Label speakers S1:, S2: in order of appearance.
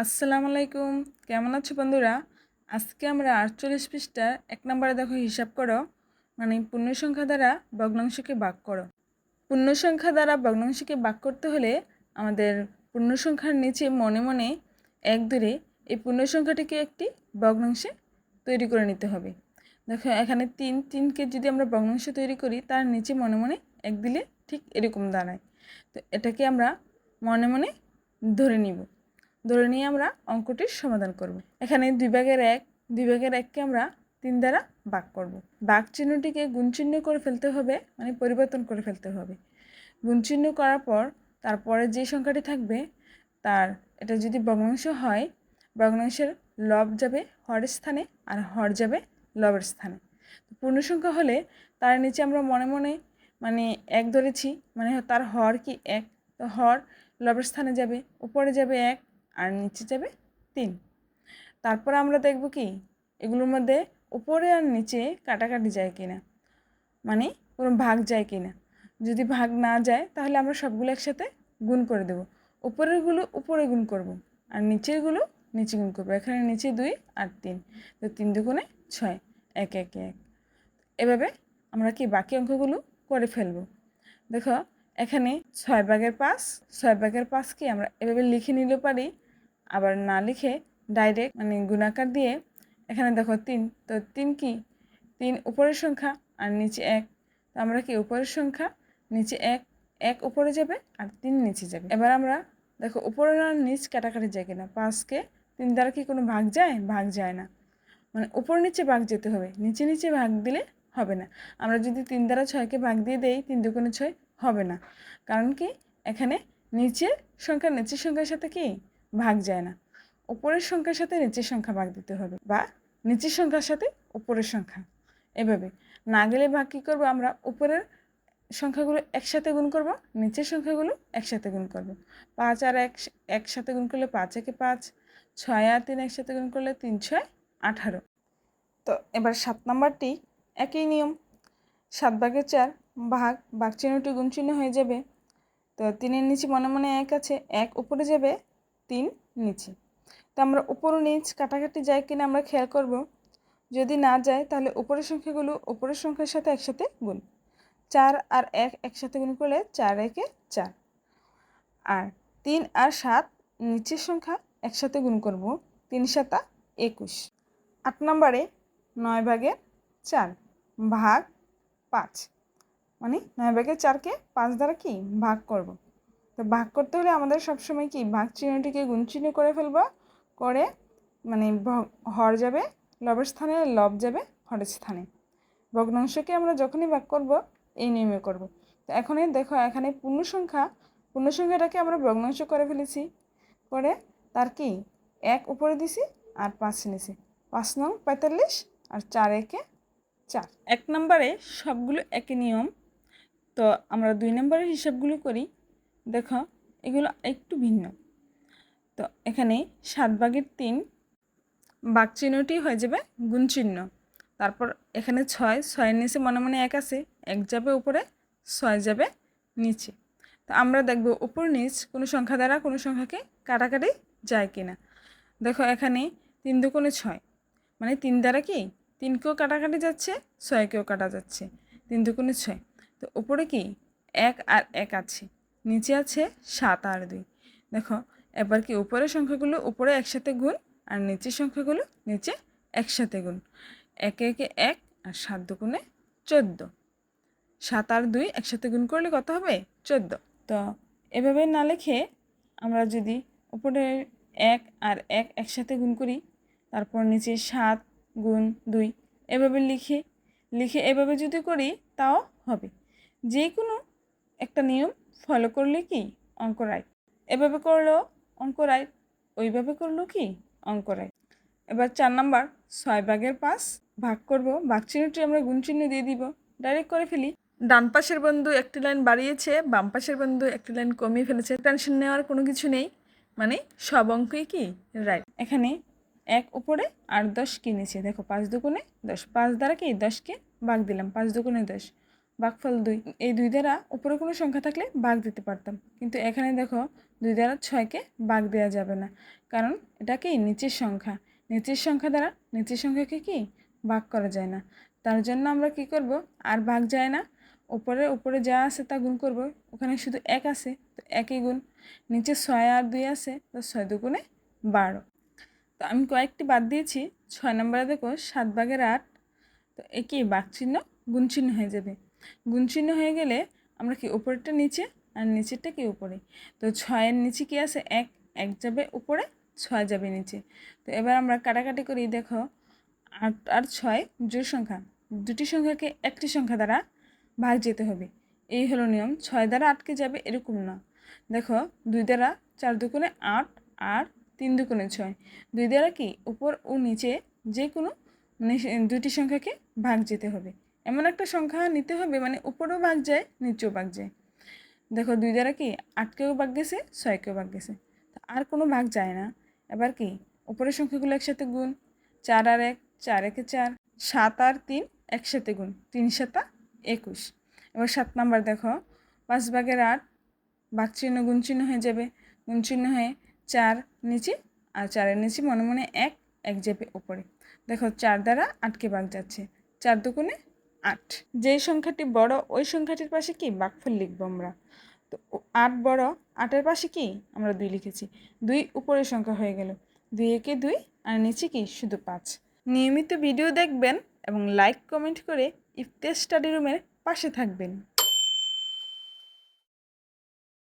S1: আসসালামু আলাইকুম। কেমন আছো বন্ধুরা? আজকে আমরা আটচল্লিশ পৃষ্ঠার এক নম্বরে দেখো হিসাব করো। মানে পূর্ণ সংখ্যা দ্বারা ভগ্নাংশকে ভাগ করো। পূর্ণ সংখ্যা দ্বারা ভগ্নাংশকে ভাগ করতে হলে আমাদের পূর্ণ সংখ্যার নিচে মনে মনে এক ধরে এই পূর্ণ সংখ্যাটিকে একটি ভগ্নাংশে তৈরি করে নিতে হবে। দেখো এখানে তিন, তিনকে যদি আমরা ভগ্নাংশ তৈরি করি, তার নিচে মনে মনে এক দিলে ঠিক এরকম দাঁড়ায়। তো এটাকে আমরা মনে মনে ধরে নিব। ধরে নিয়ে আমরা অঙ্কটির সমাধান করব। এখানে দুই ভাগের এক, দুই ভাগের এককে আমরা তিন দ্বারা ভাগ করব। ভাগ চিহ্নটিকে গুণ চিহ্ন করে ফেলতে হবে মানে পরিবর্তন করে ফেলতে হবে। গুণ চিহ্ন করার পর তারপরে যে সংখ্যাটি থাকবে, তার, এটা যদি ভগ্নাংশ হয়, ভগ্নাংশের লব যাবে হরের স্থানে আর হর যাবে লবের স্থানে। পূর্ণ সংখ্যা হলে তার নিচে আমরা মনে মনে মানে এক ধরেছি মানে তার হর কি এক? তো হর লবের স্থানে যাবে, উপরে যাবে এক আর নিচে যাবে তিন। তারপর আমরা দেখব কি? এগুলোর মধ্যে উপরে আর নিচে কাটাকাটি যায় কিনা? মানে কোনো ভাগ যায় কিনা? যদি ভাগ না যায়, তাহলে আমরা সবগুলো একসাথে গুণ করে দেব। উপরেরগুলো উপরে গুণ করব আর নিচেরগুলো নিচে গুণ করব। এখানে নিচে দুই আর তিন। তো তিন দুগুণে ছয়। এক এক এক। এভাবে আমরা কি বাকি অঙ্কগুলো করে ফেলব? দেখো, এখানে ছয় ভাগের পাঁচ, ছয় ভাগের পাঁচকে আমরা এভাবে লিখে নিলে পারি আবার না লিখে ডাইরেক্ট মানে গুণাকার দিয়ে এখানে দেখো তিন, তো তিন কি? তিন উপরের সংখ্যা আর নিচে এক। তো আমরা কি উপরের সংখ্যা, নিচে এক এক উপরে যাবে আর তিন নিচে যাবে। এবার আমরা দেখো উপরে আর নিচ কাটাকাটি যায় কিনা? পাঁচকে তিন দ্বারা কি কোনো ভাগ যায়? ভাগ যায় না। মানে উপর নিচে ভাগ যেতে হবে, নিচে নিচে ভাগ দিলে হবে না। আমরা যদি তিন দ্বারা ছয়কে ভাগ দিয়ে দেই, তিন দুগুণে ছয় হবে না। কারণ কি? এখানে নিচের সংখ্যা, নিচের সংখ্যার সাথে কি? ভাগ যায় না। উপরের সংখ্যার সাথে নিচের সংখ্যা ভাগ দিতে হবে বা নিচের সংখ্যার সাথে উপরের সংখ্যা। এভাবে না গেলে ভাগ কী করব আমরা? উপরের সংখ্যাগুলো একসাথে গুণ করব, নিচের সংখ্যাগুলো একসাথে গুণ করব। পাঁচ আর এক একসাথে গুণ করলে পাঁচ একে পাঁচ, ছয় আর তিন একসাথে গুণ করলে তিন, ছয়, আঠারো। তো এবার সাত নাম্বারটি একই নিয়ম। সাত ভাগের চার ভাগ বাঘ চিহ্নটি গুণ চিহ্ন হয়ে যাবে। তো তিনের নিচে মনে মনে এক আছে, এক উপরে যাবে তিন নিচে। তো আমরা উপর নিচ কাটাকাটি যায় কিনা আমরা খেয়াল করব। যদি না যায়, তাহলে উপরের সংখ্যাগুলো উপরের সংখ্যার সাথে একসাথে গুণ। চার আর এক একসাথে গুণ করলে চার একে চার। আর তিন আর সাত নিচের সংখ্যা একসাথে গুণ করব তিন সাতা একুশ। আট নম্বরে নয় ভাগের চার ভাগ পাঁচ। মানে নয় ভাগের চারকে পাঁচ দ্বারা কি? ভাগ করব। তো ভাগ করতে হলে আমাদের সবসময় কি? ভাগ চিহ্নটিকে গুণ চিহ্ন করে ফেলব। করে মানে হর যাবে, লবের স্থানে, লব যাবে, হরের স্থানে। ভগ্নাংশকে আমরা যখনই ভাগ করব, এই নিয়মে করব। তো এখনই দেখো, এখানে পূর্ণ সংখ্যা পূর্ণ সংখ্যাটাকে আমরা ভগ্নাংশ করে ফেলেছি। করে তার কি? এক উপরে দিছি আর পাঁচ নিছি। পাঁচ নং পঁয়তাল্লিশ আর চার একে চার। এক নম্বরে সবগুলো একই নিয়ম। তো আমরা দুই নম্বরের হিসাবগুলো করি। দেখো, এগুলো একটু ভিন্ন। তো এখানে সাত ভাগের তিন বাঘ চিহ্নটি হয়ে যাবে গুণ চিহ্ন। তারপর এখানে ছয়, ছয়ের নিচে মনে মনে এক আছে, এক যাবে উপরে, ছয় যাবে নিচে। তো আমরা দেখব উপর নিচ কোনো সংখ্যা দ্বারা কোনো সংখ্যাকে কাটাকাটি যায় কি না দেখো এখানে তিন দু দুকোণে ছয় মানে তিন দ্বারা কি? তিনকেও কাটাকাটি যাচ্ছে, ছয়কেও কাটা যাচ্ছে, তিন দু দুকোণে ছয়। তো উপরে কি? এক আর এক আছে। নিচে আছে সাত আর দুই। দেখো, এবার কি উপরের সংখ্যাগুলো উপরে একসাথে গুণ আর নিচের সংখ্যাগুলো নিচে একসাথে গুণ। একে একে এক আর সাত দুগুণে চোদ্দ। সাত আর দুই একসাথে গুণ করলে কত হবে? চোদ্দ। তো এভাবে না লিখে আমরা যদি উপরে এক আর এক একসাথে গুণ করি, তারপর নিচে সাত গুণ দুই এভাবে লিখে লিখে এভাবে যদি করি, তাও হবে। যে কোনো একটা নিয়ম ফলো করলে কি? অঙ্ক রায় এভাবে করলেও অঙ্ক রায় ওইভাবে করলেও কি? অঙ্ক রায় এবার চার নাম্বার, ছয় ভাগের পাঁচ ভাগ করব। ভাগ চিহ্নটি আমরা গুণ চিহ্ন দিয়ে দিব। ডাইরেক্ট করে ফেলি। ডান পাশের বন্ধু একটি লাইন বাড়িয়েছে, বাম পাশের বন্ধু একটি লাইন কমিয়ে ফেলেছে। টেনশন নেওয়ার কোনো কিছু নেই। মানে সব অঙ্কই কি? রাইট এখানে এক উপরে আর দশ কিনেছে। দেখো, পাঁচ দুগুণে দশ। পাঁচ দ্বারা কি? দশকে ভাগ দিলাম। পাঁচ দুগুণে দশ। বাঘফল দুই। এই দুই দ্বারা উপরে কোনো সংখ্যা থাকলে বাঘ দিতে পারতাম। কিন্তু এখানে দেখো দুই দ্বারা ছয়কে বাঘ দেওয়া যাবে না। কারণ এটা কি? নিচের সংখ্যা। নিচের সংখ্যা দ্বারা নিচের সংখ্যাকে কি? ভাগ করা যায় না। তার জন্য আমরা কি করব? আর ভাগ যায় না। উপরে উপরে যা আছে তা গুণ করব। ওখানে শুধু এক আছে, তো একই গুণ। নিচে ছয় আর দুই আছে, তো ছয় দুগুণে বারো। তো আমি কয়েকটি বাদ দিয়েছি। ছয় নম্বরে দেখো সাত ভাগের আট, তো একই বাঘ চিহ্ন গুণ চিহ্ন হয়ে যাবে। গুণ চিহ্ন হয়ে গেলে আমরা কি উপরেরটা নিচে আর নিচেরটা কি উপরে? তো ছয়ের নিচে কি আছে? এক। এক যাবে উপরে, ছয় যাবে নিচে। তো এবার আমরা কাটাকাটি করি, দেখো, আট আর ছয় জোর সংখ্যা। দুটি সংখ্যাকে একটি সংখ্যা দ্বারা ভাগ যেতে হবে। এই হলো নিয়ম। ছয় দ্বারা আটকে যাবে এরকম না। দেখো, দুই দ্বারা চার দুগুণে আট আর তিন দুগুণে ছয়। দুই দ্বারা কি? উপর ও নিচে যে কোনো মানে দুইটি সংখ্যাকে ভাগ যেতে হবে। এমন একটা সংখ্যা নিতে হবে মানে উপরেও ভাগ যায়, নিচেও ভাগ যায়। দেখো, দুই দ্বারা কি? আটকেও ভাগ গেছে, ছয়কেও ভাগ গেছে। আর কোনো ভাগ যায় না। এবার কি? উপরের সংখ্যাগুলো একসাথে গুণ। চার আর এক, চার একে চার, সাত আর তিন একসাথে গুণ। তিন সাতা একুশ। এবার সাত নাম্বার দেখো, পাঁচ ভাগের আট, বাঘ চিহ্ন গুণ চিহ্ন হয়ে যাবে। গুণ চিহ্ন হয়ে চার নিচে, আর চারের নিচে মনে মনে এক এক যাবে ওপরে দেখো, চার দ্বারা আটকে বাঘ যাচ্ছে। চার দুগুণে আট। যেই সংখ্যাটি বড়, ওই সংখ্যাটির পাশে কি? বাঘফল লিখব আমরা। তো আট বড়, আটের পাশে কি? আমরা দুই লিখেছি। দুই উপরের সংখ্যা হয়ে গেল। দুই একে দুই, আর নিচে কি? শুধু পাঁচ। নিয়মিত ভিডিও দেখবেন এবং লাইক কমেন্ট করে ইফতে স্টাডি রুমের পাশে থাকবেন।